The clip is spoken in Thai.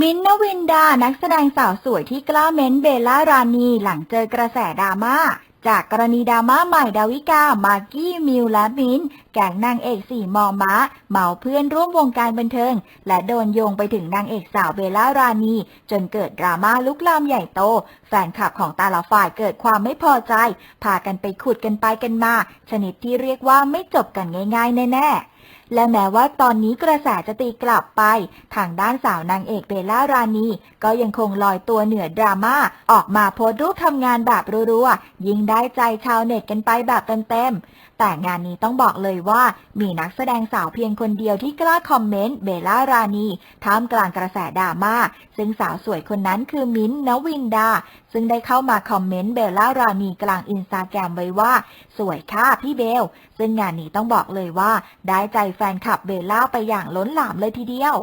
มิ้นท์นวินดา นักแสดงสาวสวยที่กล้าเม้นเบลล่ารานีหลังเจอกระแสดราม่าจากกรณีดราม่าใหม่ดาวิกา มากกี้มิวและมิ้นแก๊งนางเอกสี่มอม้าเมาเพื่อนร่วมวงการบันเทิง และโดนโยงไปถึงนางเอกสาวเบลล่ารานี จนเกิดดราม่าลุกลามใหญ่โต แฟนคลับของแต่ละฝ่ายเกิดความไม่พอใจ พากันไปขุดกันไปกันมา ชนิดที่เรียกว่าไม่จบกันง่าย ๆ แน่ๆ และแม้ว่าตอนนี้กระแสจะตีกลับไป ทางด้านสาวนางเอกเบลล่ารานีก็ยังคงลอยตัวเหนือดราม่าออกมาโพสต์รูปทำงานแบบรัวๆยิ่งได้ใจชาวเน็ตกันไปแบบเต็มๆแต่งานนี้ต้องบอกเลยว่ามีนักแสดงสาวเพียงคนเดียวที่กล้าคอมเมนต์เบลล่ารานีท่ามกลางกระแสดราม่าซึ่งสาวสวยคนนั้นคือมิ้นท์นวินดา ซึ่งได้เข้ามาคอมเมนต์เบลล่ารานีกลางอินสตาแกรมไว้ว่า สวยค่ะพี่เบล ซึ่งงานนี้ต้องบอกเลยว่าได้ใจแฟนคลับเบลล่าไปอย่างล้นหลามเลยทีเดียว